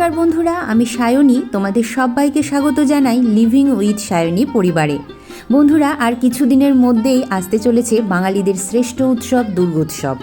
নমস্কার বন্ধুরা, আমি সায়নী। তোমাদের সবাইকে স্বাগত জানাই লিভিং উইথ সায়নী পরিবারে। বন্ধুরা, আর কিছুদিনের মধ্যেই আসতে চলেছে বাঙালিদের শ্রেষ্ঠ উৎসব, দুর্গোৎসব।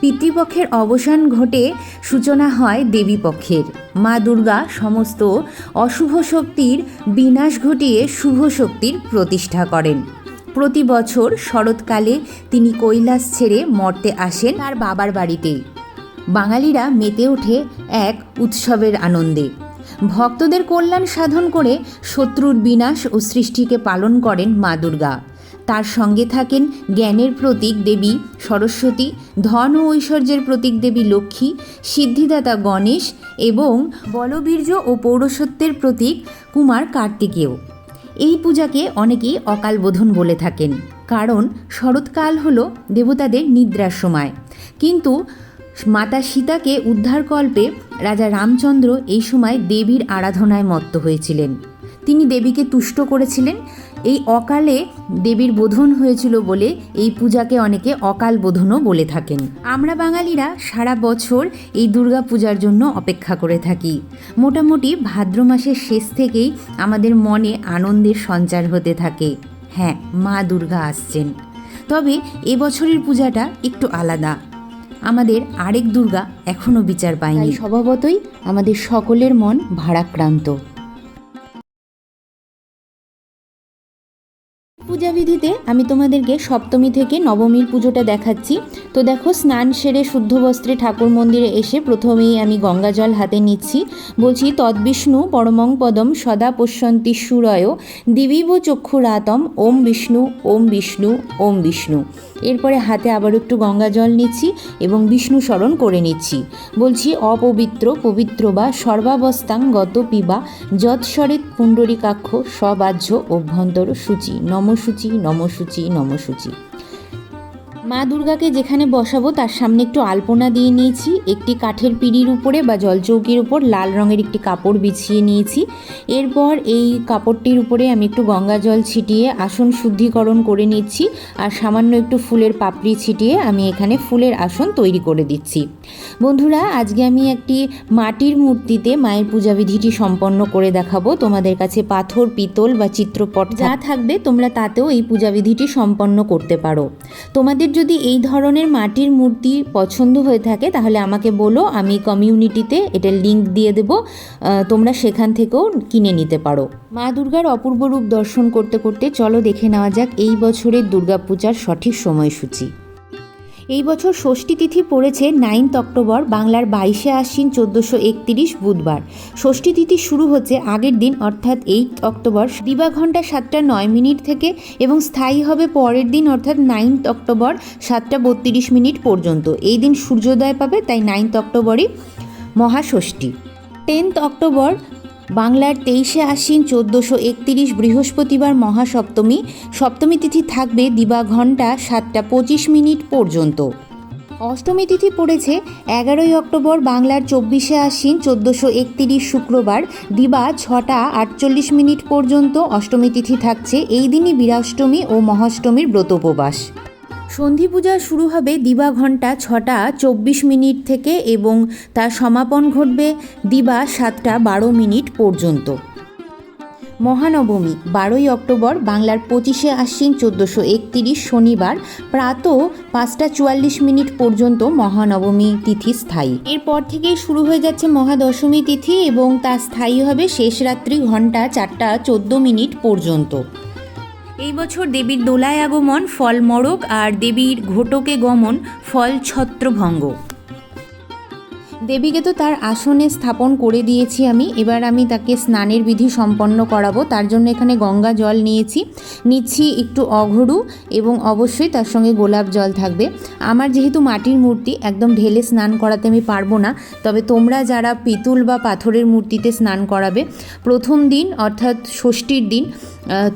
পিতৃপক্ষের অবসান ঘটে সূচনা হয় দেবীপক্ষের। মা দুর্গা সমস্ত অশুভ শক্তির বিনাশ ঘটিয়ে শুভ শক্তির প্রতিষ্ঠা করেন। প্রতি বছর শরৎকালে তিনি কৈলাস ছেড়ে মর্তে আসেন তার বাবার বাড়িতেই। বাঙালিরা মেতে ওঠে এক উৎসবের আনন্দে। ভক্তদের কল্যাণ সাধন করে শত্রুর বিনাশ ও সৃষ্টিকে পালন করেন মা দুর্গা। তার সঙ্গে থাকেন জ্ঞানের প্রতীক দেবী সরস্বতী, ধন ও ঐশ্বর্যের প্রতীক দেবী লক্ষ্মী, সিদ্ধিদাতা গণেশ এবং বলবীর্য ও পৌরসত্বের প্রতীক কুমার কার্তিকেয় এই পূজাকে অনেকেই অকাল বোধন বলে থাকেন। কারণ শরৎকাল হল দেবতাদের নিদ্রার সময়। কিন্তু মাতা সীতাকে উদ্ধারকল্পে রাজা রামচন্দ্র এই সময় দেবীর আরাধনায় মত্ত হয়েছিলেন। তিনি দেবীকে তুষ্ট করেছিলেন। এই অকালে দেবীর বোধন হয়েছিল বলে এই পূজাকে অনেকে অকাল বোধনও বলে থাকেন। আমরা বাঙালিরা সারা বছর এই দুর্গা পূজার জন্য অপেক্ষা করে থাকি। মোটামুটি ভাদ্র মাসের শেষ থেকেই আমাদের মনে আনন্দের সঞ্চার হতে থাকে। হ্যাঁ মা দুর্গা আসছেন। তবে এবছরের পূজাটা একটু আলাদা। আমাদের আরেক দুর্গা এখনও বিচার পায়নি। স্বভাবতই আমাদের সকলের মন ভারাক্রান্ত। পূজাবিধিতে আমি তোমাদেরকে সপ্তমী থেকে নবমীর পুজোটা দেখাচ্ছি। তো দেখো স্নান সেরে শুদ্ধ বস্ত্রে ঠাকুর মন্দিরে এসে প্রথমেই আমি গঙ্গা জল হাতে নিচ্ছি। বলছি তদ্বিষ্ণু পরমং পদম সদা পশ্যন্তি সুরয়। দিবিব চক্ষুরাতম ওম বিষ্ণু ওম বিষ্ণু ওম বিষ্ণু। এরপরে হাতে আবার একটু গঙ্গা জল নিচ্ছি এবং বিষ্ণু স্মরণ করে নিচ্ছি। বলছি, অপবিত্র, পবিত্র বা সর্বাবস্থাং গত পিবা যৎস্বরিত পুণ্ডরিকাক্ষ সবাহ্য অভ্যন্তর সূচি। নমসূচি নমসূচি নমসূচি। মা দুর্গাকে যেখানে বসাবো তার সামনে একটু আলপনা দিয়ে নিয়েছি, একটি কাঠের পিঁড়ির উপরে বা জলচৌকির উপর লাল রঙের একটি কাপড় বিছিয়ে নিয়েছি। এরপর এই কাপড়টির উপরে আমি একটু গঙ্গা জল ছিটিয়ে আসন শুদ্ধিকরণ করে নিচ্ছি আর সামান্য একটু ফুলের পাপড়ি ছিটিয়ে আমি এখানে ফুলের আসন তৈরি করে দিচ্ছি। বন্ধুরা, আজকে আমি একটি মাটির মূর্তিতে মায়ের পূজাবিধিটি সম্পন্ন করে দেখাবো। তোমাদের কাছে পাথর, পিতল বা চিত্রপট যা থাকবে তোমরা তাতেও এই পূজাবিধিটি সম্পন্ন করতে পারো। তোমাদের যদি এই ধরনের মাটির মূর্তি পছন্দ হয়ে থাকে, তাহলে আমাকে বলো, আমি কমিউনিটিতে এটার লিঙ্ক দিয়ে দেব। তোমরা সেখান থেকেও কিনে নিতে পারো। মা দুর্গার অপূর্ব রূপ দর্শন করতে করতে চলো দেখে নেওয়া যাক এই বছরের দুর্গাপূজার সঠিক সময়সূচি। এই বছর ষষ্ঠী তিথি পড়েছে নাইনথ অক্টোবর, বাংলার বাইশে আশ্বিন, চোদ্দোশো একতিরিশ বুধবার। ষষ্ঠী তিথি শুরু হচ্ছে আগের দিন, অর্থাৎ এইট অক্টোবর। দিবা ঘণ্টা সাতটা নয় মিনিট থেকে এবং স্থায়ী হবে পরের দিন, অর্থাৎ নাইনথ অক্টোবর সাতটা বত্রিশ মিনিট পর্যন্ত। এই দিন সূর্যোদয় পাবে, তাই নাইনথ অক্টোবরই মহাষষ্ঠী। টেন্থ অক্টোবর বাংলার তেইশে আশ্বিন চোদ্দোশো একতিরিশ বৃহস্পতিবার মহাসপ্তমী। সপ্তমী তিথি থাকবে দিবা ঘণ্টা সাতটা পঁচিশ মিনিট পর্যন্ত। অষ্টমী তিথি পড়েছে এগারোই অক্টোবর বাংলার চব্বিশে আশ্বিন চোদ্দোশো একতিরিশ শুক্রবার। দিবা ছটা আটচল্লিশ মিনিট পর্যন্ত অষ্টমী তিথি থাকছে। এই দিনই বীরাষ্টমী ও মহাষ্টমীর ব্রতোপবাস। সন্ধি পূজা শুরু হবে দিবা ঘণ্টা ছটা চব্বিশ মিনিট থেকে এবং তার সমাপন ঘটবে দিবা সাতটা বারো মিনিট পর্যন্ত। মহানবমী, বারোই অক্টোবর, বাংলার পঁচিশে আশ্বিন, চোদ্দোশো একতিরিশ, শনিবার, প্রাত পাঁচটা চুয়াল্লিশ মিনিট পর্যন্ত মহানবমী তিথি স্থায়ী। এরপর থেকেই শুরু হয়ে যাচ্ছে মহাদশমী তিথি এবং তা স্থায়ী হবে শেষ রাত্রি ঘণ্টা চারটা চোদ্দ মিনিট পর্যন্ত। এই বছর দেবীর দোলায় আগমন, ফল মড়ক আর দেবীর ঘটকে গমন, ফল ছত্রভঙ্গ। দেবীকে তো তার আসনে স্থাপন করে দিয়েছি আমি। এবার আমি তাকে স্নানের বিধি সম্পন্ন করাবো। তার জন্য এখানে গঙ্গা জল নিয়েছি। নিচ্ছি একটু অঘরু এবং অবশ্যই তার সঙ্গে গোলাপ জল থাকবে। আমার যেহেতু মাটির মূর্তি, একদম ঢেলে স্নান করাতে আমি পারব না। তবে তোমরা যারা পিতল বা পাথরের মূর্তিতে স্নান করাবে, প্রথম দিন অর্থাৎ ষষ্ঠীর দিন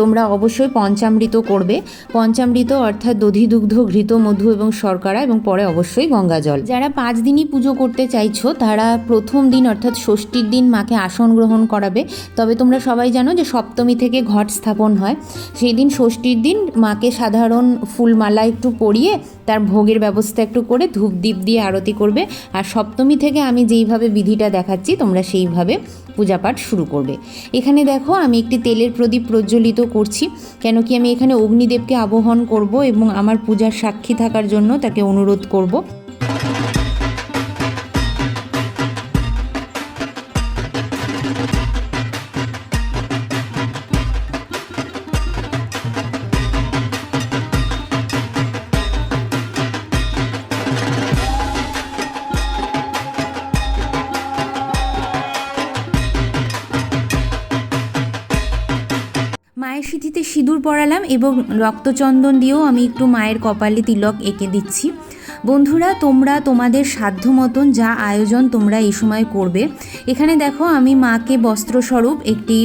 তোমরা অবশ্যই পঞ্চামৃত করবে। পঞ্চামৃত অর্থাৎ দধি দুগ্ধ ঘৃত, মধু এবং শর্করা এবং পরে অবশ্যই গঙ্গা জল। যারা পাঁচ দিনই পুজো করতে চাইছো, তারা প্রথম দিন অর্থাৎ ষষ্ঠীর দিন মাকে আসন গ্রহণ করাবে। তবে তোমরা সবাই জানো যে সপ্তমী থেকে ঘট স্থাপন হয়। সেই দিন ষষ্ঠীর দিন মাকে সাধারণ ফুলমালা একটু পরিয়ে, তার ভোগের ব্যবস্থা একটু করে ধূপ দ্বীপ দিয়ে আরতি করবে। আর সপ্তমী থেকে আমি যেইভাবে বিধিটা দেখাচ্ছি, তোমরা সেইভাবে পূজাপাঠ শুরু করবে। এখানে দেখো, আমি একটি তেলের প্রদীপ প্রজ্বলিত করছি কেন কি আমি এখানে অগ্নিদেবকে আবহন করব এবং আমার পূজার সাক্ষী থাকার জন্য তাকে অনুরোধ করব। সিঁথিতে সিঁদুর পরালাম এবং রক্তচন্দন দিয়েও আমি একটু মায়ের কপালে তিলক এঁকে দিচ্ছি। বন্ধুরা, তোমরা তোমাদের সাধ্য মতন যা আয়োজন তোমরা এই সময় করবে। এখানে দেখো, আমি মাকে বস্ত্রস্বরূপ একটি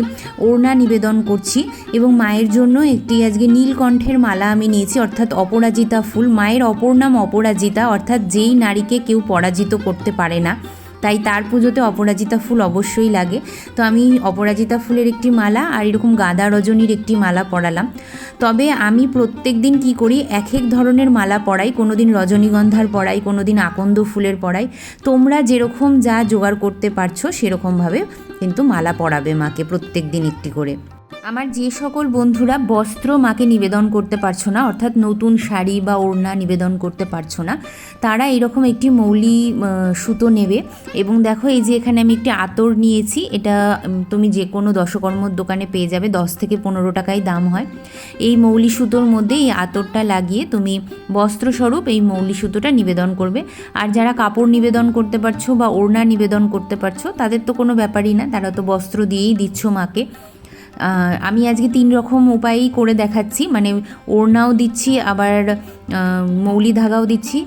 ওড়না নিবেদন করছি এবং মায়ের জন্য একটি আজকে নীলকণ্ঠের মালা আমি নিয়েছি, অর্থাৎ অপরাজিতা ফুল। মায়ের অপর নাম অপরাজিতা, অর্থাৎ যেই নারীকে কেউ পরাজিত করতে পারে না। তাই তার পুজোতে অপরাজিতা ফুল অবশ্যই লাগে। তো আমি অপরাজিতা ফুলের একটি মালা আর এরকম গাঁদা রজনীর একটি মালা পরালাম। তবে আমি প্রত্যেক দিন কী করি এক এক ধরনের মালা পরাই কোনো দিন রজনীগন্ধার পরাই কোনো দিন আকন্দ ফুলের পরাই। তোমরা যেরকম যা জোগাড় করতে পারছ, সেরকমভাবে কিন্তু মালা পরাবে মাকে প্রত্যেক দিন একটি করে। আমার যে সকল বন্ধুরা বস্ত্র মাকে নিবেদন করতে পারছ না, অর্থাৎ নতুন শাড়ি বা ওড়না নিবেদন করতে পারছ না, তারা এরকম একটি মৌলি সুতো নেবে। এবং দেখো এই যে এখানে আমি একটি আতর নিয়েছি, এটা তুমি যে কোনো দশকর্মর দোকানে পেয়ে যাবে, দশ থেকে পনেরো টাকায় দাম হয়। এই মৌলি সুতোর মধ্যে এই আতরটা লাগিয়ে তুমি বস্ত্রস্বরূপ এই মৌলি সুতোটা নিবেদন করবে। আর যারা কাপড় নিবেদন করতে পারছ বা ওড়না নিবেদন করতে পারছ, তাদের তো কোনো ব্যাপারই না, তারা তো বস্ত্র দিয়েই দিচ্ছ মাকে। আমি আজকে তিন রকম উপায়েই করে দেখাচ্ছি। মানে ওড়নাও দিচ্ছি, আবার মৌলি ধাগাও দিচ্ছি।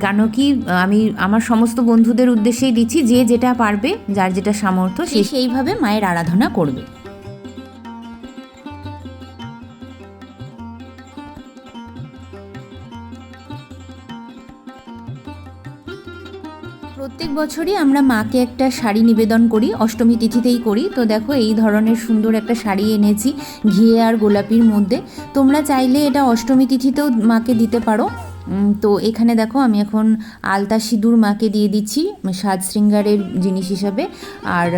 কেন কি আমি, আমার সমস্ত বন্ধুদের উদ্দেশ্যেই দিচ্ছি, যে যেটা পারবে, যার যেটা সামর্থ্য সে সেইভাবে মায়ের আরাধনা করবে। প্রত্যেক বছরই আমরা মাকে একটা শাড়ি নিবেদন করি, অষ্টমী তিথিতেই করি। তো দেখো, এই ধরনের সুন্দর একটা শাড়ি এনেছি ঘিয়ে আর গোলাপির মধ্যে। তোমরা চাইলে এটা অষ্টমী তিথিতেও মাকে দিতে পারো। তো এখানে দেখো, আমি এখন আলতা সিঁদুর মাকে দিয়ে দিচ্ছি, সাজ শৃঙ্গারের জিনিস হিসাবে। আর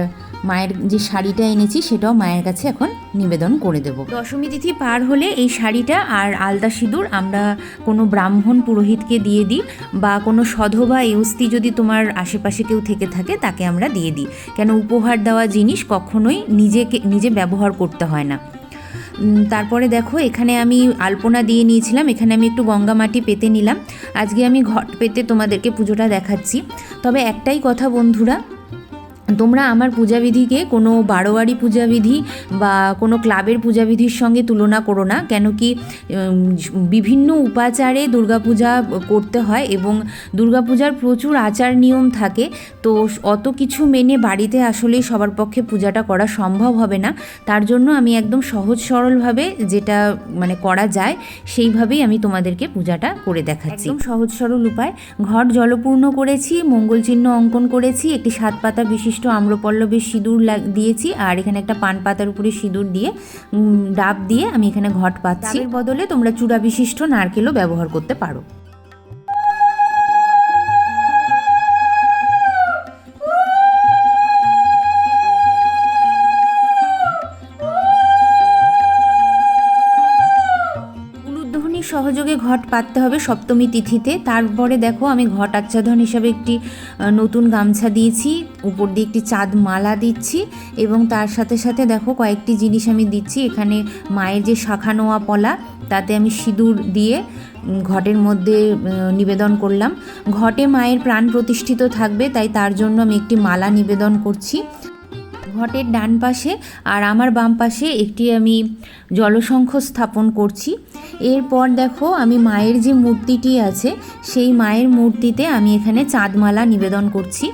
মায়ের যে শাড়িটা এনেছি সেটাও মায়ের কাছে এখন নিবেদন করে দেব। দশমী তিথি পার হলে এই শাড়িটা আর আলতা সিঁদুর আমরা কোনো ব্রাহ্মণ পুরোহিতকে দিয়ে দিই বা কোনো সধবা এউস্তি যদি তোমার আশেপাশে কেউ থেকে থাকে তাকে আমরা দিয়ে দিই। কেন উপহার দেওয়া জিনিস কখনোই নিজেকে, নিজে ব্যবহার করতে হয় না। তারপরে দেখো, এখানে আমি আলপনা দিয়ে নিয়েছিলাম, এখানে আমি একটু গঙ্গা মাটি পেতে নিলাম। আজকে আমি ঘট পেতে তোমাদেরকে পুজোটা দেখাচ্ছি। তবে একটাই কথা বন্ধুরা তোমরা আমার পূজাবিধিকে কোনো বারোয়ারি পূজাবিধি বা কোনো ক্লাবের পূজাবিধির সঙ্গে তুলনা করো না, কেন কি বিভিন্ন উপাচারে দুর্গাপূজা করতে হয় এবং দুর্গাপূজার প্রচুর আচার নিয়ম থাকে, তো অত কিছু মেনে বাড়িতে আসলে সবার পক্ষে পূজাটা করা সম্ভব হবে না। তার জন্য আমি একদম সহজ সরলভাবে যেটা মানে করা যায়, সেইভাবেই আমি তোমাদেরকে পূজাটা করে দেখাচ্ছি। একদম সহজ সরল উপায়। ঘর জলপূর্ণ করেছি মঙ্গল চিহ্ন অঙ্কন করেছি, একটি সাত পাতা বিশিষ্ট আম্রপল্লবের সিঁদুর দিয়েছি আর এখানে একটা পান পাতার উপরে সিঁদুর দিয়ে ডাব দিয়ে আমি এখানে ঘট পাচ্ছি। এর বদলে তোমরা চূড়া বিশিষ্ট নারকেলও ব্যবহার করতে পারো। সহযোগে ঘট পাততে হবে সপ্তমী তিথিতে। তারপরে দেখো আমি ঘট আচ্ছাদন হিসাবে একটি নতুন গামছা দিয়েছি। উপর দিয়ে একটি চাঁদ মালা দিচ্ছি এবং তার সাথে সাথে দেখো কয়েকটি জিনিস আমি দিচ্ছি। এখানে মায়ের যে শাখা নোয়া পলা, তাতে আমি সিঁদুর দিয়ে ঘটের মধ্যে নিবেদন করলাম। ঘটে মায়ের প্রাণ প্রতিষ্ঠিত থাকবে, তাই তার জন্য আমি একটি মালা নিবেদন করছি। ঘটের ডান পাশে আর আমার বাম পাশে একটি আমি জলশঙ্খ স্থাপন করছি। এরপর দেখো আমি মায়ের যে মূর্তিটি আছে, সেই মায়ের মূর্তিতে আমি এখানে চাঁদমালা নিবেদন করছি।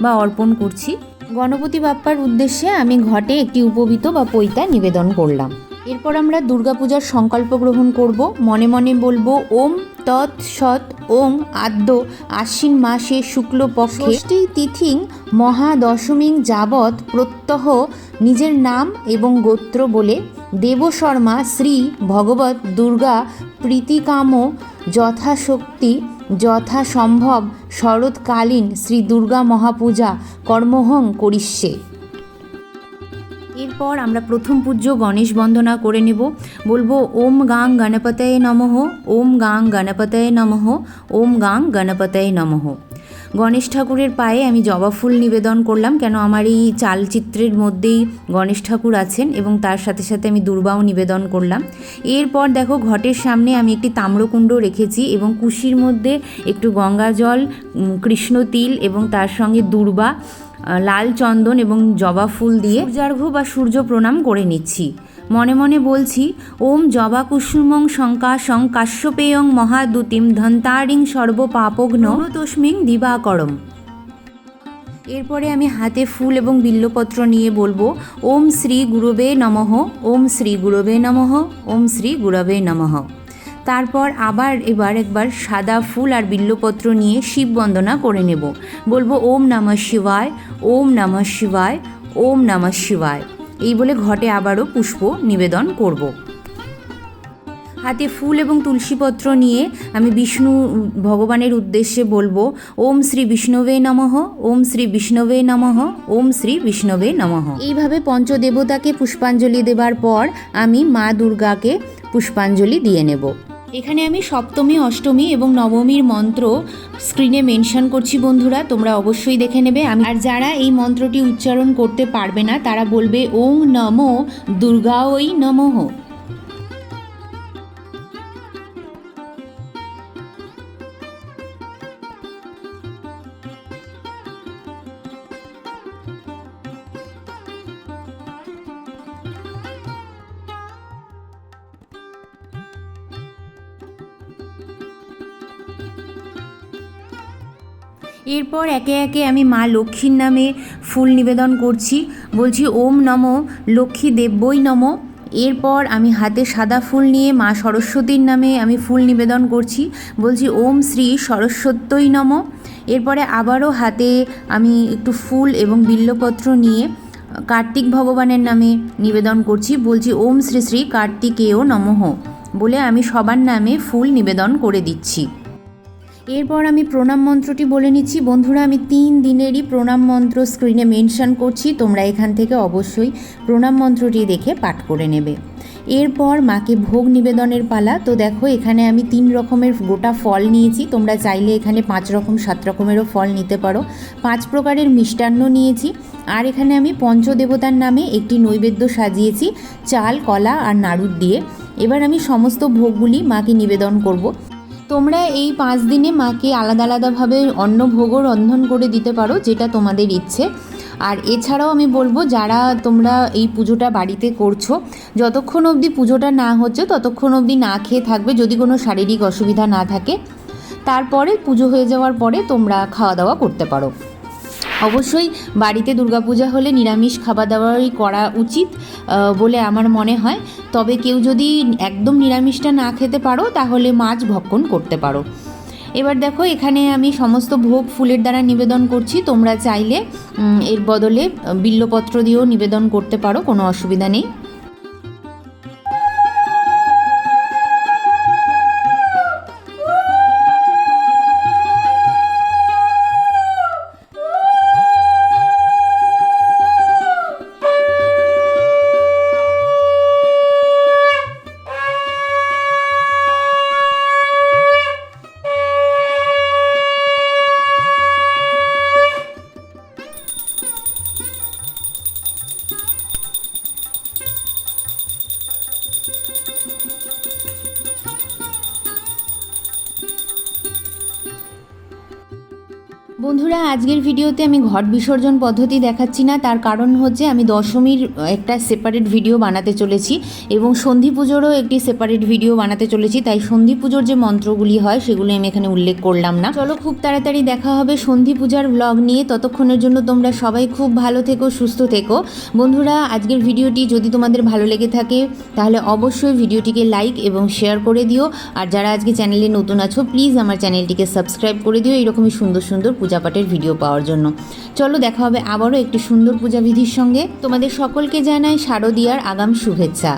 বা অর্পণ করছি। গণপতি বাপ্পার উদ্দেশ্যে আমি ঘটে একটি উপবিত বা পৈতা নিবেদন করলাম। এরপর আমরা দুর্গাপূজার সংকল্প গ্রহণ করব। মনে মনে বলব, ওম তৎ সৎ, ওম আদ্য, আশ্বিন মাসে শুক্লপক্ষে ষষ্ঠী তিথিং মহাদশমীং যাবৎ প্রত্যহ নিজের নাম এবং গোত্র বলে। দেবশর্মা শ্রী ভগবত দুর্গা, প্রীতিকাম, যথাশক্তি যথাসম্ভব শরৎকালীন শ্রী দুর্গা মহাপূজা কর্মহং করিষ্যে। এরপর আমরা প্রথম পূজ্য গণেশ বন্দনা করে নেব। বলব, ওম গাং গণপতয়ে নমঃ, ওম গাং গণপতয়ে নমঃ, ওম গাং গণপতয়ে নমঃ। গণেশ ঠাকুরের পায়ে আমি জবা ফুল নিবেদন করলাম, কেন আমার এই চালচিত্রের মধ্যেই গণেশ ঠাকুর আছেন এবং তার সাথে সাথে আমি দুর্বাও নিবেদন করলাম। এরপর দেখো ঘটের সামনে আমি একটি তাম্রকুণ্ড রেখেছি এবং কুশির মধ্যে একটু গঙ্গা জল কৃষ্ণ তিল এবং তার সঙ্গে দুর্বা লাল চন্দন এবং জবা ফুল দিয়ে সূর্যার্ঘ্য বা সূর্য প্রণাম করে নিচ্ছি। মনে মনে বলছি, ওম জবা কুসুমং শঙ্কাশং কাশ্যপেয়ং মহাদুতিম ধন্তারিং সর্বপাপঘ্ন তস্মিং দিবাকরম। এরপরে আমি হাতে ফুল এবং বিল্লপত্র নিয়ে বলব, ওম শ্রী গুরবে নমঃ, ওম শ্রী গুরবে নমঃ, ওম শ্রী গুরবে নমঃ। তারপর আবার এবার একবার সাদা ফুল আর বিল্লপত্র নিয়ে শিব বন্দনা করে নেব। বলব, ওম নমঃ শিবায়, ওম নমঃ শিবায়, ওম নমঃ শিবায়। এই বলে ঘটে আবারও পুষ্প নিবেদন করব। হাতে ফুল এবং তুলসীপত্র নিয়ে আমি বিষ্ণু, ভগবানের উদ্দেশ্যে বলব, ওম শ্রী বিষ্ণবে নমঃ, ওম শ্রী বিষ্ণবে নমঃ, ওম শ্রী বিষ্ণবে নমঃ। এইভাবে পঞ্চদেবতাকে পুষ্পাঞ্জলি দেবার পর আমি মা দুর্গাকে পুষ্পাঞ্জলি দিয়ে নেব। এখানে আমি সপ্তমী, অষ্টমী এবং নবমীর মন্ত্র স্ক্রিনে মেনশন করছি বন্ধুরা, তোমরা অবশ্যই দেখে নেবে। আমি আর যারা এই মন্ত্রটি উচ্চারণ করতে পারবে না, তারা বলবে ওং নমো দুর্গা ওই নমঃ। এরপর একে একে আমি মা লক্ষ্মীর নামে ফুল নিবেদন করছি। বলছি, ওম নম লক্ষ্মী দেব্যই নম। এরপর আমি হাতে সাদা ফুল নিয়ে মা সরস্বতীর নামে আমি ফুল নিবেদন করছি। বলছি, ওম শ্রী সরস্বত্যই নম। এরপরে আবারও হাতে আমি একটু ফুল এবং বিল্লপত্র নিয়ে কার্তিক ভগবানের নামে নিবেদন করছি। বলছি, ওম শ্রী শ্রী কার্তিকেয় নমঃ। বলে আমি সবার নামে ফুল নিবেদন করে দিচ্ছি। এরপর আমি প্রণাম মন্ত্রটি বলে নিচ্ছি। বন্ধুরা, আমি তিন দিনেরই প্রণাম মন্ত্র স্ক্রিনে মেনশন করছি। তোমরা এখান থেকে অবশ্যই প্রণাম মন্ত্রটি দেখে পাঠ করে নেবে। এরপর মাকে ভোগ নিবেদনের পালা। তো দেখো, এখানে আমি তিন রকমের গোটা ফল নিয়েছি। তোমরা চাইলে এখানে পাঁচ রকম, সাত রকমেরও ফল নিতে পারো। পাঁচ প্রকারের মিষ্টান্ন নিয়েছি। আর এখানে আমি পঞ্চদেবতার নামে একটি নৈবেদ্য সাজিয়েছি, চাল, কলা আর নাড়ুর দিয়ে। এবার আমি সমস্ত ভোগগুলি মাকে নিবেদন করব। তোমরা এই পাঁচ দিনে মাকে আলাদা আলাদাভাবে অন্ন ভোগও রন্ধন করে দিতে পারো, যেটা তোমাদের ইচ্ছে। আর এছাড়াও আমি বলব, যারা তোমরা এই পুজোটা বাড়িতে করছ, যতক্ষণ অবধি পুজোটা না হচ্ছে, ততক্ষণ অবধি না খেয়ে থাকবে, যদি কোনো শারীরিক অসুবিধা না থাকে। তারপরে পুজো হয়ে যাওয়ার পরে তোমরা খাওয়া দাওয়া করতে পারো। অবশ্যই বাড়িতে দুর্গাপূজা হলে নিরামিষ খাবার দাবারই করা উচিত বলে আমার মনে হয়। তবে কেউ যদি একদম নিরামিষটা না খেতে পারো, তাহলে মাছ ভক্ষণ করতে পারো। এবার দেখো, এখানে আমি সমস্ত ভোগ ফুলের দ্বারা নিবেদন করছি। তোমরা চাইলে এর বদলে বিল্লপত্র দিয়েও নিবেদন করতে পারো, কোনো অসুবিধা নেই। বন্ধুরা, আজকের ভিডিওতে আমি ঘট বিসর্জন পদ্ধতি দেখাচ্ছি না। তার কারণ হচ্ছে আমি দশমীর একটা সেপারেট ভিডিও বানাতে চলেছি এবং সন্ধি পুজোরও একটি সেপারেট ভিডিও বানাতে চলেছি। তাই সন্ধি পুজোর যে মন্ত্রগুলি হয়, সেগুলো আমি এখানে উল্লেখ করলাম না। চলো খুব তাড়াতাড়ি দেখা হবে সন্ধি পূজার ব্লগ নিয়ে। ততক্ষণের জন্য তোমরা সবাই খুব ভালো থেকো, সুস্থ থেকো। বন্ধুরা, আজকের ভিডিওটি যদি তোমাদের ভালো লেগে থাকে, তাহলে অবশ্যই ভিডিওটিকে লাইক এবং শেয়ার করে দিও। আর যারা আজকে চ্যানেলে নতুন আছো প্লিজ আমার চ্যানেলটিকে সাবস্ক্রাইব করে দিও। এরকমই সুন্দর সুন্দর পূজাপাঠের ভিডিও পাওয়ার জন্য। চলো দেখা হবে আবারও একটি সুন্দর পূজা বিধির সঙ্গে। তোমাদের সকলকে জানাই শারদীয়ার আগাম শুভেচ্ছা।